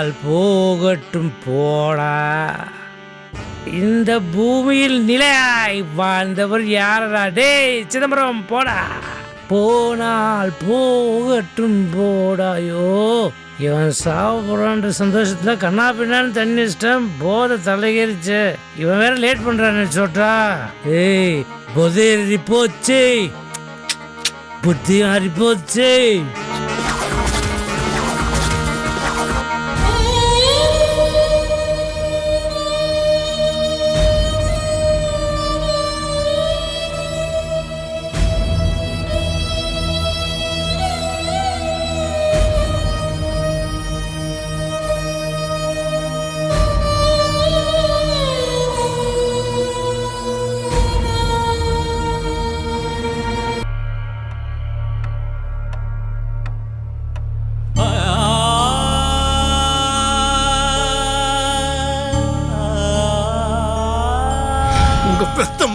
போனால் போகட்டும் போடா. இந்த பூமியில் நிலையாய் வாழ்ந்தவர் யாரடா? டேய் சிதம்பரம் போடா. போனால் போகட்டும் போடாயோ இவன் சாப்பிட்றான்ற சந்தோஷத்துல கண்ணா பின்னான்னு தண்ணி இஷ்டம் போதை தலைகரிச்சு. இவன் வேற லேட் பண்றான்னு சொல்றா ஏய் பொதேறி போச்சு. புத்தி மாறி போச்சு.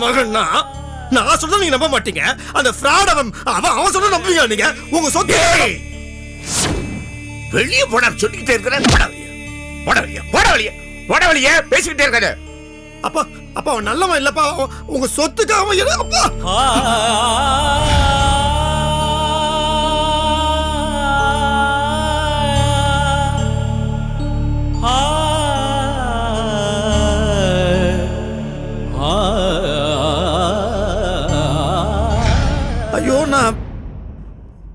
மகன்னா? நான் சொல்ல நீங்க நம்ப மாட்டீங்க. அந்த ஃப்ராட் அவன் அவன் அவன் சொல்ல நம்புவீங்க நீங்க? உங்க சொத்து வெளியே போட சொல்லிக்கிட்டே இருக்கிறேன் போட வெளியே. போட வெளியே. போட வெளியே. போட வெளியே. பேசிக்கிட்டே இருக்காது. அப்பா அப்பா அவன் நல்லவன் இல்லப்பா. உங்க சொத்துக்கு அவன் எது- அப்பா. ஐயோ நான்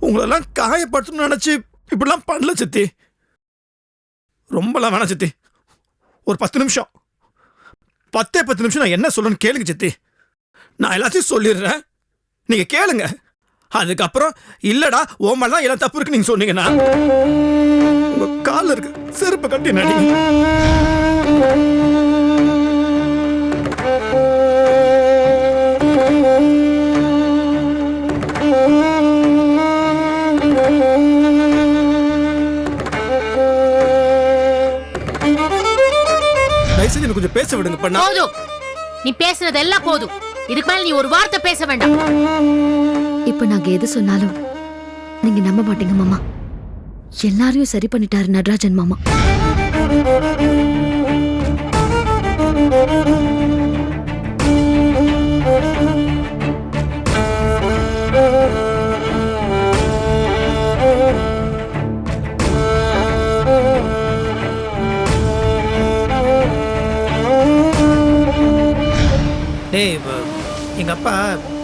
உங்களெல்லாம் காயப்படுத்தணும்னு நினச்சி இப்படிலாம் பண்ணல சித்தி. ரொம்பலாம் வேணாம் சித்தி. ஒரு பத்து நிமிஷம். பத்தே பத்து நிமிஷம் நான் என்ன சொல்லணும்னு கேளுங்க சித்தி. நான் எல்லாத்தையும் சொல்லிடுறேன். நீங்கள் கேளுங்க. அதுக்கப்புறம் இல்லடா ஓ தான் எல்லாம் தப்பு இருக்கு நீங்கள் சொன்னீங்கன்னா உங்கள் காலில் இருக்கு செருப்பு கட்டி நடிங்க தயவு செஞ்சு கொஞ்சம் பேச விடுங்க பண்ணா. போதும். நீ பேசுனது எல்லாம் போதும். இதுக்கு மேல நீ ஒரு வார்த்தை பேச வேண்டாம். இப்ப நாங்க எது சொன்னாலும் நீங்க நம்ப மாட்டீங்க மாமா. எல்லாரையும் சரி பண்ணிட்டாரு நடராஜன் மாமா. எங்கள் அப்பா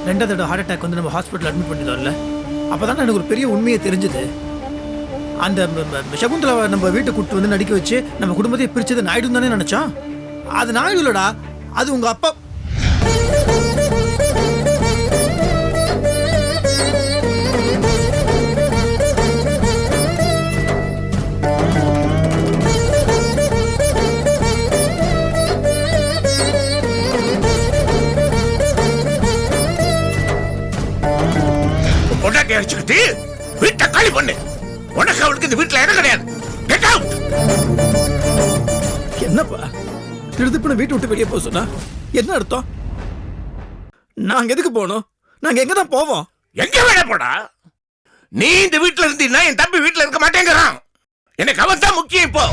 ரெண்டாவது தடவை ஹார்ட் அட்டாக் வந்து நம்ம ஹாஸ்பிட்டல் அட்மிட் பண்ணிடும்ல அப்போ தான் எனக்கு ஒரு பெரிய உண்மையை தெரிஞ்சுது. அந்த சகுந்தலாவை நம்ம வீட்டை கூட்டு வந்து நடிக்க வச்சு நம்ம குடும்பத்தையே பிரிச்சது நாயுடு தானே நினச்சோம்? அது நாயுடு அது உங்கள் அப்பா பொண்டாட்டி அடிச்சுக்கிட்டு வீட்டை காலி பண்ணு. உனக்கு அவளுக்கு இந்த வீட்டுல இடம் கிடையாது. கெட் அவுட் என்னப்பா? திருதுப்புன வீட்டை விட்டு வெளியே போக சொன்னா? என்ன அர்த்தம்? நாங்க எதுக்கு போகணும்? நாங்க எங்க தான் போவோம்? எங்க வேணா போடா. நீ இந்த வீட்டுல இருந்தீன்னா என் தம்பி வீட்டுல இருக்க மாட்டேங்கிறான். எனக்கு அவன் தான் முக்கியம் இப்போ.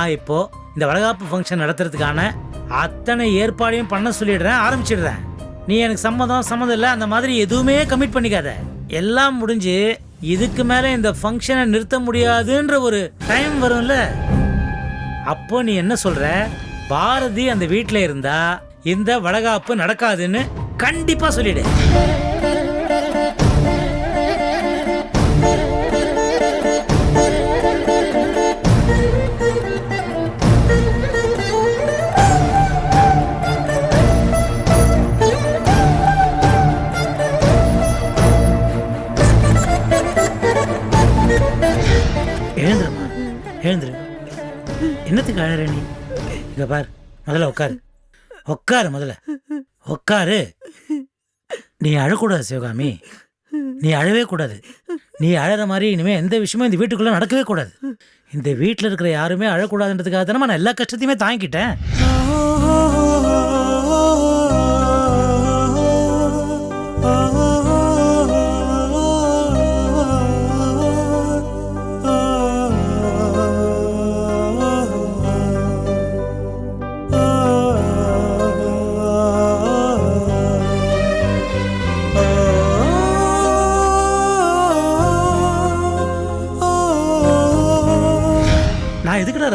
நான் இப்போது இந்த வளகாப்பு ஃபங்க்ஷன் நடத்துறதுக்கான அத்தனை ஏற்பாடையும் பண்ண சொல்லிடுறேன் ஆரம்பிச்சிடுறேன். நீ எனக்கு சம்மதம் சம்மதம் இல்லை அந்த மாதிரி எதுவுமே கமிட் பண்ணிக்காத. எல்லாம் முடிஞ்சு இதுக்கு மேலே இந்த ஃபங்க்ஷனை நிறுத்த முடியாதுன்ற ஒரு டைம் வரும்ல? அப்போ நீ என்ன சொல்ற? பாரதி அந்த வீட்டில் இருந்தா இந்த வளகாப்பு நடக்காதுன்னு கண்டிப்பாக சொல்லிடு. என்னத்துக்கு அழற நீ? இங்க பார் முதல்ல உட்காரு. உட்காரு முதல்ல. உட்காரு. நீ அழக்கூடாது சிவகாமி. நீ அழவே கூடாது. நீ அழற மாதிரி இனிமே எந்த விஷயமும் இந்த வீட்டுக்குள்ள நடக்கவே கூடாது. இந்த வீட்டில் இருக்கிற யாருமே அழக்கூடாதுன்றதுக்காக தானே நான் எல்லா கஷ்டத்தையுமே தாங்கிக்கிட்டேன்.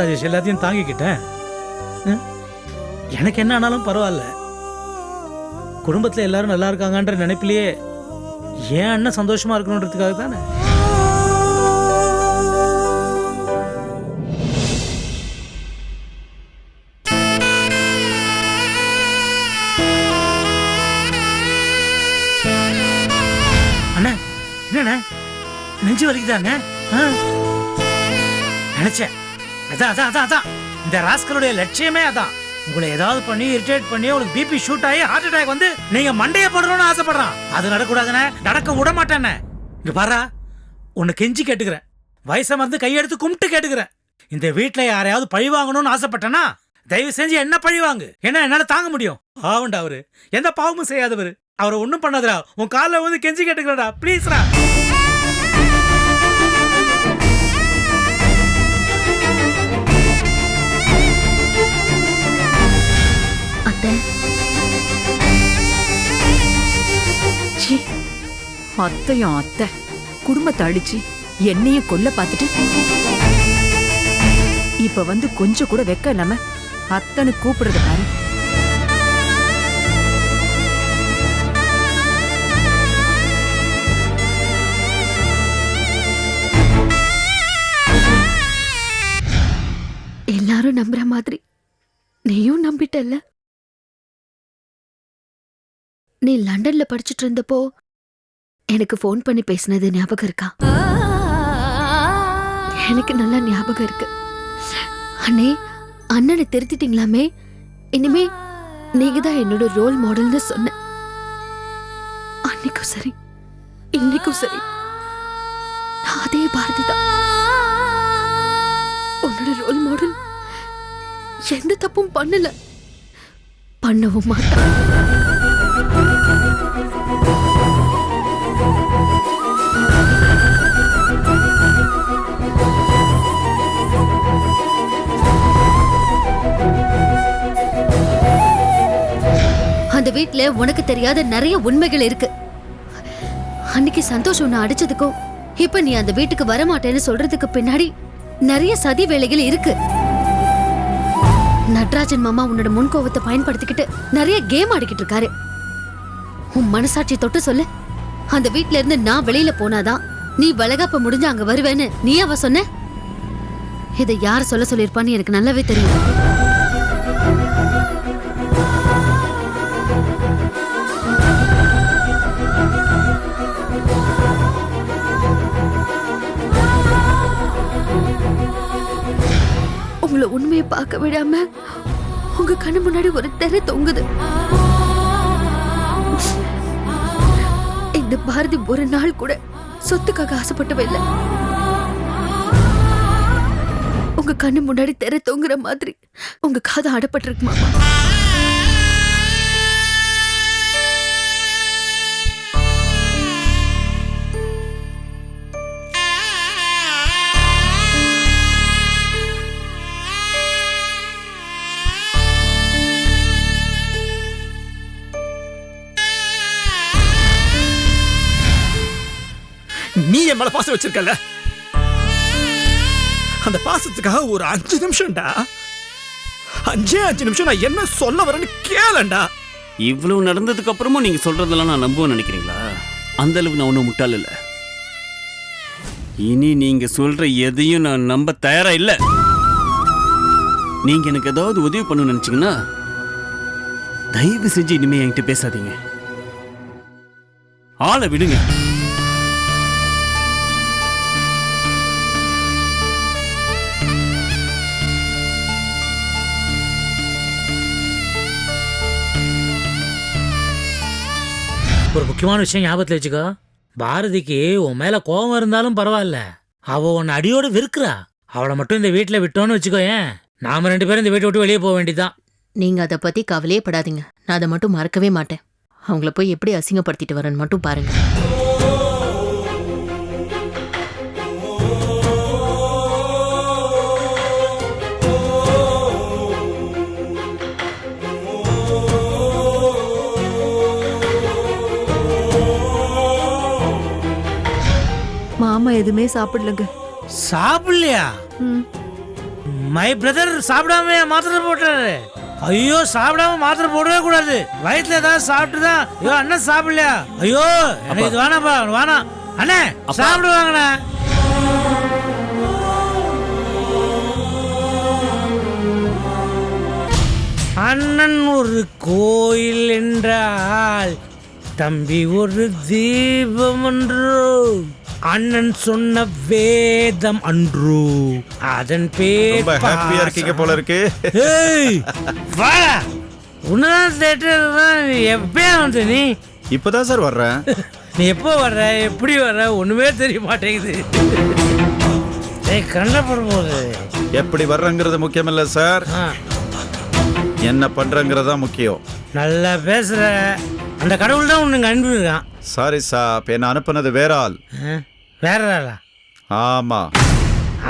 ராஜேஷ் எல்லாத்தையும் தாங்கிக்கிட்டேன். எனக்கு என்ன ஆனாலும் பரவாயில்ல. குடும்பத்தில் எல்லாரும் நல்லா இருக்காங்கன்ற நினைப்பிலேயே ஏன் அண்ணன் சந்தோஷமா இருக்கணுன்றதுக்காக தானே? அண்ணா என்னண்ணா? நெஞ்சு வரைக்குதாங்க நினைச்சேன். அதான் அதான் அதான் அதான். இந்த ராஸ்கலுடைய லட்சியமே அதான். உங்களை ஏதாவது பண்ணி இரிட்டேட் பண்ணி உங்களுக்கு பிபி ஷூட் ஆகி ஹார்ட் அட்டாக் வந்து நீங்க மண்டைய போடணும்னு ஆசைப்படுறான். அது நடக்கூடாதுன்னு நடக்க விட மாட்டேன்னு இங்க பாரா உன்னை கெஞ்சி கேட்டுக்கிறேன். வயசை மறந்து கையெடுத்து கும்பிட்டு கேட்டுக்கிறேன். இந்த வீட்டில் யாரையாவது பழி வாங்கணும்னு ஆசைப்பட்டேன்னா தயவு செஞ்சு என்ன பழி வாங்கு. ஏன்னா என்னால தாங்க முடியும். ஆவண்டா அவரு. எந்த பாவமும் செய்யாதவர். அவரை ஒன்றும் பண்ணாதரா உன் காலில் வந்து கெஞ்சி கேட்டுக்கிறடா ப்ளீஸ்ரா அத்தையும் அத்தை. குடும்பத்தை அழிச்சு என்னையே கொல்ல பார்த்துட்டு. இப்ப வந்து கொஞ்சம் கூட வெக்க இல்லாம அத்தனை கூப்பிடுறது பாரு. எல்லாரும் நம்புற மாதிரி. நீயும் நம்பிட்டல்ல? நீ லண்டன்ல படிச்சிட்டு இருந்தப்போ எனக்கு ஃபோன் பண்ணி பேசினது ஞாபகம் இருக்கா? எனக்கு நல்லா ஞாபகம் இருக்கு. அண்ணே அண்ணனை திருத்திட்டீங்களாமே? இனிமே நீங்க தான் என்னோட ரோல் மாடல்னு சொன்ன அன்னைக்கும் சரி இன்னைக்கும் சரி. அதே பாரதி தான். உன்னோட ரோல் மாடல் எந்த தப்பும் பண்ணல. பண்ணவும் மாட்டான். வீட்ல உனக்கு தெரியாத நிறைய உண்மைகள் இருக்கு. அன்னைக்கு சந்தோஷ் உன்னை அடிச்சதுக்கும் இப்ப நீ அந்த வீட்டுக்கு வரமாட்டேன்னு சொல்றதுக்கு பின்னாடி நிறைய சதி வேலைகள் இருக்கு. நட்ராஜன் மாமா உன்னோட முன்கோவத்தை பயன்படுத்திக்கிட்டு நிறைய கேம் ஆடிக்கிட்டு இருக்காரு. உன் மனசாட்சி தொட்டு சொல்லு. அந்த வீட்ல இருந்து நான் வெளியில போனாதான் நீ வளகாப்ப முடிஞ்சு அங்க வருவேன்னு நீ அவ சொன்ன? இதை யார் சொல்ல சொல்லியிருப்பான்னு எனக்கு நல்லாவே தெரியும். உண்மையை பார்க்க விடாம உங்க கண்ணு முன்னாடி ஒரு தெரை தொங்குது. இந்த பாரதி ஒரு நாள் கூட சொத்துக்காக ஆசைப்பட்டவே இல்லை. உங்க கண்ணு முன்னாடி தெரை தொங்குற மாதிரி உங்க காதை அடப்பட்டிருக்கு மாமா. என் மேல பாசம் வச்சிருக்கல அந்த பாசத்துக்காக ஒரு அஞ்சு நிமிஷம்டா. அஞ்சே அஞ்சு நிமிஷம் நான் என்ன சொல்ல வரேன்னு கேளண்டா. இவ்வளவு நடந்ததுக்கு அப்புறமும் நீங்க சொல்றதெல்லாம் நான் நம்புவேன் நினைக்கிறீங்களா? அந்த அளவுக்கு நான் ஒன்றும் முட்டாள் இல்லை. இனி நீங்க சொல்ற எதையும் நான் நம்ப தயாரா இல்லை. நீங்க எனக்கு ஏதாவது உதவி பண்ணணும்னு நினைச்சீங்கன்னா தயவு செஞ்சு இனிமே என்கிட்ட பேசாதீங்க. ஆளை விடுங்க. ஒரு முக்கியமான விஷயம் ஞாபகத்தில் வச்சுக்கோ. பாரதிக்கு உன் மேல கோபம் இருந்தாலும் பரவாயில்ல. அவ உன்னை அடியோட விற்கிறா அவளை மட்டும் இந்த வீட்டில் விட்டோன்னு வச்சுக்கோயேன் நாம ரெண்டு பேரும் இந்த வீட்டை விட்டு வெளியே போக வேண்டியதுதான். நீங்க அதை பத்தி கவலையே படாதீங்க. நான் அதை மட்டும் மறக்கவே மாட்டேன். அவங்கள போய் எப்படி அசிங்கப்படுத்திட்டு வரேன்னு மட்டும் பாருங்க. எதுவுமே சாப்பிடலங்க. சாப்பிடலையா? ம். மை பிரதர் சாப்பிடாம மாத்திரை போட்டாரு. ஐயோ சாப்பிடாம மாத்திரை போடவே கூடாது. வயிற்றுல ஏதாவது சாப்பிட்டுதான் ஐயோ அண்ணன் சாப்பிடலையா? ஐயோ எனக்கு இது வேணாப்பா வேணாம். அண்ணே சாப்பிடுவாங்கண்ணே. அண்ணன் ஒரு கோயில் என்றால் தம்பி ஒரு தீபம் அன்றோ அண்ணன் சொன்ன வேதம் அன்றோ. அதன் பேர் ரொம்ப ஹாப்பியா இருக்கீங்க போல இருக்கு. உன்னதான் தேட்டர் எப்பயா வந்து நீ? இப்பதான் சார் வர்றேன். நீ எப்போ வர்ற? எப்படி வர்ற? ஒண்ணுமே தெரிய மாட்டேங்குது. ஏய் கண்டப்பட போகுது எப்படி வர்றேங்கிறது முக்கியம் இல்ல சார். ஆ, என்ன பண்றேங்கிறது தான் முக்கியம். நல்லா பேசுற. அந்த கடவுள் தான் உனக்கு அனுப்பியிருக்கான் சாரி சாப் என்ன அனுப்புனது வேற ஆள் ஆ, வேற ஆளா ஆமா.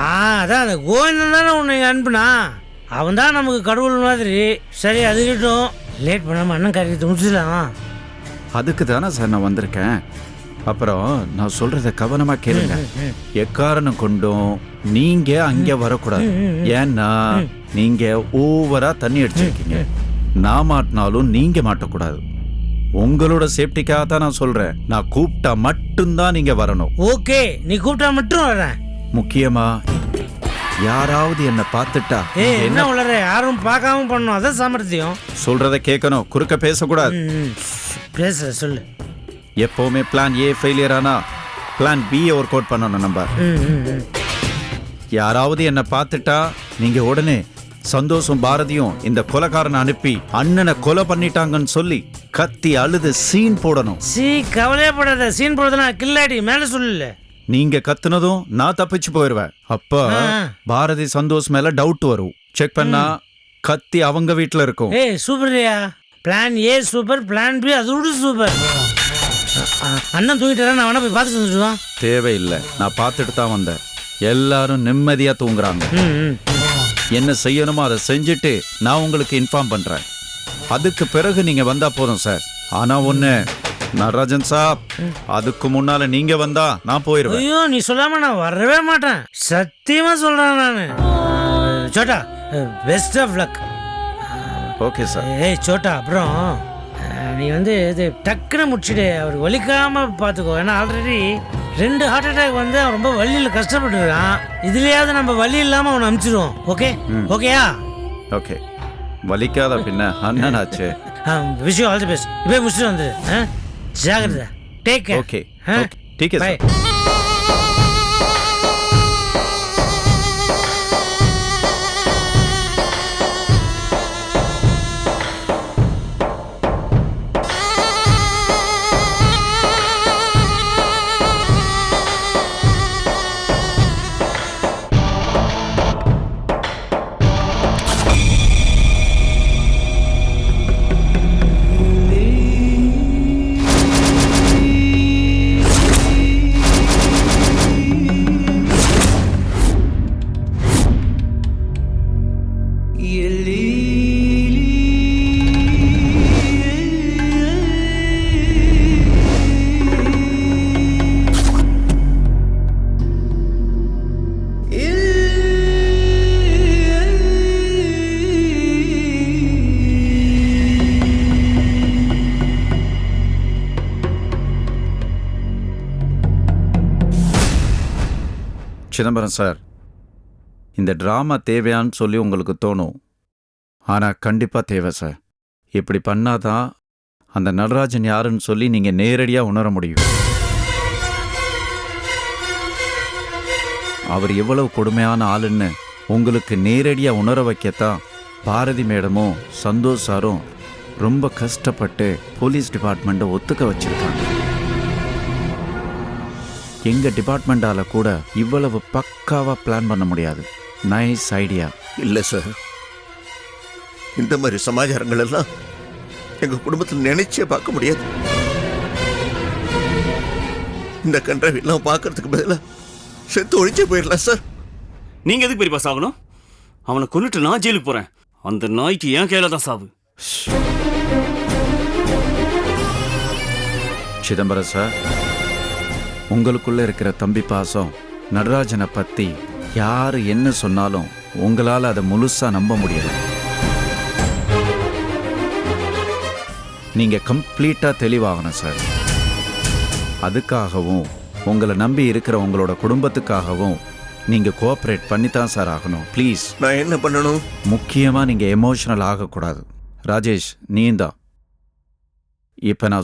ஆ அதான் அந்த கோவிந்தன் தானே உன்னை அனுப்புனா? அவன் தான் நமக்கு கடவுள் மாதிரி. சரி அதுக்கிட்டும் லேட் பண்ணாம அண்ணன் காரியத்தை முடிச்சிடலாம். அதுக்கு தானே சார் நான் வந்திருக்கேன். அப்புறம் நான் சொல்றத கவனமா கேளுங்க. எக்காரணம் கொண்டும் நீங்க அங்க வரக்கூடாது. ஏன்னா நீங்க ஓவரா தண்ணி அடிச்சிருக்கீங்க நான் மாட்டினாலும் நீங்க மாட்டக்கூடாது. உங்களோட சேஃப்டிக்காக தான் நான் சொல்றேன். நான் கூப்பிட்டா மட்டும்தான் நீங்க வரணும். ஓகே நீ கூப்பிட்டா மட்டும் வரேன் முக்கியமா யாராவது என்ன பார்த்துட்டா நீங்க என்ன உளற யாரும் பார்க்காம பண்ணணும். அதான் சாமர்த்தியம். சொல்றத கேட்கணும். குறுக்க பேசக்கூடாது. ம், பேசுற சொல்லு. எப்பவுமே பிளான் ஏ ஃபெயிலியர் ஆனா பிளான் பி ஒர்க் அவுட் பண்ணணும் நம்ம. யாராவது என்ன பார்த்துட்டா நீங்க உடனே சந்தோஷம் பாரதியும் இந்த கொலைக்காரனை அனுப்பி அண்ணனை கொலை பண்ணிட்டாங்கன்னு சொல்லி கத்தி அழுது சீன் போடணும். சீ கவலையப்படாத சீன் போடுறதுனா கில்லாடி மேல சொல்லு. நீங்க கத்துனதும் நான் தப்பிச்சு போயிருவேன். அப்ப. பாரதி சந்தோஷ் மேல டவுட் வரும். செக் பண்ணா கத்தி அவங்க வீட்ல இருக்கும். ஏய் சூப்பர்யா plan A super plan B அதோட சூப்பர் அண்ணன் தூங்கிட்டாரா நான் வேணா போய் பார்த்துட்டு வந்துடுவான் தேவையில்லை. நான் பார்த்துட்டு தான் வந்தேன். எல்லாரும் நிம்மதியா தூங்குறாங்க. என்ன செய்யணுமோ அதை செஞ்சுட்டு நான் உங்களுக்கு இன்ஃபார்ம் பண்றேன். அதுக்கு பிறகு நீங்க வந்தா போதும் சார் ஆனா ஒண்ணு நடராஜன் சாப் அதுக்கு முன்னால நீங்க வந்தா நான் போயிருவேன். ஐயோ நீ சொல்லாம நான் வரவே மாட்டேன். சத்தியமா சொல்றேன் நானு. Chhota best of luck okay sir ஏய் சோட்டா அப்புறம் நீ வந்து இது டக்குன்னு முடிச்சுடு. அவர் வலிக்காம பார்த்துக்கோ. ஏன்னா ஆல்ரெடி ரெண்டு ஹார்ட் அட்டாக் வந்து அவன் ரொம்ப வலியில் கஷ்டப்பட்டுருக்கான். இதுலயாவது நம்ம வலி இல்லாம அவனை அனுப்பிச்சிடுவோம் ஓகே ஓகேயா ஓகே வலிக்காத பின்ன அண்ணனாச்சு விஷயம் ஆல் தி பெஸ்ட் இப்போ முடிச்சுட்டு வந்துடு? ஜாகிரதை டேக் ஓகே ஓகே டீக் சார் சிதம்பரம் சார் இந்த ட்ராமா தேவையான்னு சொல்லி உங்களுக்கு தோணும். ஆனால் கண்டிப்பாக தேவை சார். இப்படி பண்ணாதான் அந்த நடராஜன் யாருன்னு சொல்லி நீங்கள் நேரடியாக உணர முடியும். அவர் எவ்வளவு கொடுமையான ஆளுன்னு உங்களுக்கு நேரடியாக உணர வைக்கத்தான் பாரதி மேடமும் சந்தோஷ் சாரும் ரொம்ப கஷ்டப்பட்டு போலீஸ் டிபார்ட்மெண்ட்டை ஒத்துக்க வச்சிருக்காங்க. எங்க டிபார்ட்மெண்டால கூட இவ்வளவு பக்காவா பிளான் பண்ண முடியாது. நைஸ் ஐடியா இல்ல சார் இந்த மாதிரி சமாச்சாரங்கள் எல்லாம் எங்க குடும்பத்தில் நினைச்சே பார்க்க முடியாது. இந்த கன்றாவி எல்லாம் பார்க்கறதுக்கு பதிலா செத்து ஒழிச்சே போயிடலாம் சார் நீங்க எதுக்கு பெரியப்பா சாகணும்? அவனை கொல்லிட்டு நான் ஜெயிலுக்கு போறேன். அந்த நாய்க்கு என் கையில தான் சாவு. சிதம்பரம் சார் உங்களுக்குள்ள இருக்கிற தம்பி பாசம் நடராஜனை பத்தி யாரு என்ன சொன்னாலும் உங்களால அதை முழுசா நம்ப முடியல நீங்க கம்ப்ளீட்டா தெளிவாகணும் சார். அதுக்காகவும் உங்களை நம்பி இருக்கிற உங்களோட குடும்பத்துக்காகவும் நீங்க கோஆப்ரேட் பண்ணித்தான் சார் ஆகணும். ப்ளீஸ் நான் என்ன பண்ணணும்? முக்கியமா நீங்க எமோஷனல் ஆகக்கூடாது. ராஜேஷ் நீந்தான் இப்ப நான்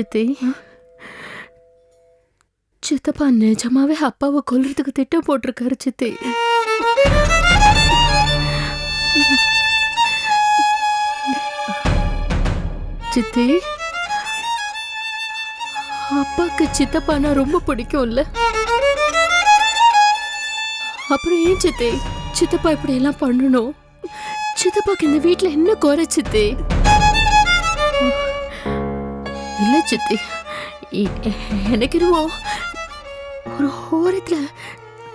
சித்தி. சித்தப்பா நிஜமாவே அப்பாவை கொல்றதுக்கு திட்டம் போட்டிருக்காரு சித்தி. சித்தி அப்பாக்கு சித்தப்பானா ரொம்ப பிடிக்கும்ல. அப்புறம் ஏன் சித்தி? சித்தப்பா இப்படி எல்லாம் பண்ணணும்? சித்தப்பாக்கு இந்த வீட்டில் என்ன குறை சித்தி? சித்தி. எனக்கு என்னவோ ஒரு ஓரத்துல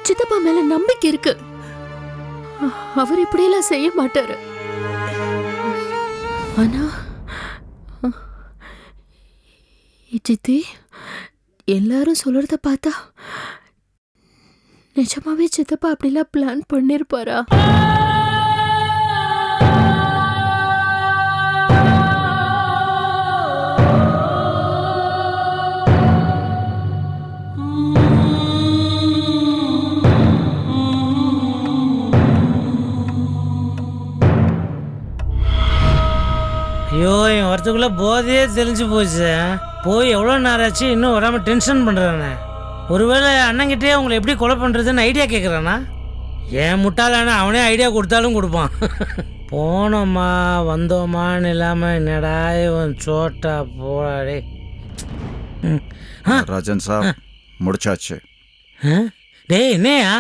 சித்தப்பா மேல நம்பிக்கை இருக்கு. அவர் இப்படியெல்லாம் செய்ய மாட்டாரு. ஆனா சித்தி எல்லாரும் சொல்றத பார்த்தா நிஜமாவே சித்தப்பா அப்படிலாம் பிளான் பண்ணிருப்பாரா? ஐயோ என் வரத்துக்குள்ள போதையே தெரிஞ்சு போச்சு. போய் எவ்வளோ நேரம் ஆச்சு? இன்னும் வராமல் டென்ஷன் பண்ணுறானே ஒருவேளை அண்ணங்கிட்டே உங்களை எப்படி கொலை பண்ணுறதுன்னு ஐடியா கேட்குறானா ஏன் முட்டாளான அவனே ஐடியா கொடுத்தாலும் கொடுப்பான். போனோமா வந்தோமான்னு இல்லாமல் என்னடா இவன் சோட்டா போடாடே ராஜன் சார் முடிச்சாச்சு? டேய் என்னையா?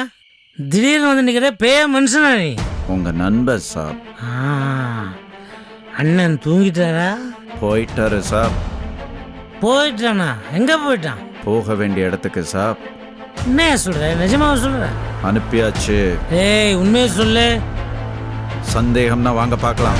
திடீர்னு வந்து நிற்கிற பேய மனுஷனா நீ? உங்க நண்பர் சார் ஆ, அண்ணன் தூங்கிட்டாரா? போயிட்டாரு சார். போயிட்டானா? எங்க போயிட்டான்? போக வேண்டிய இடத்துக்கு சார். என்னையா சொல்ற நிஜமாவா சொல்ற? அனுப்பியாச்சு. ஏய் உண்மையை சொல்லு. சந்தேகம்னா வாங்க பார்க்கலாம்.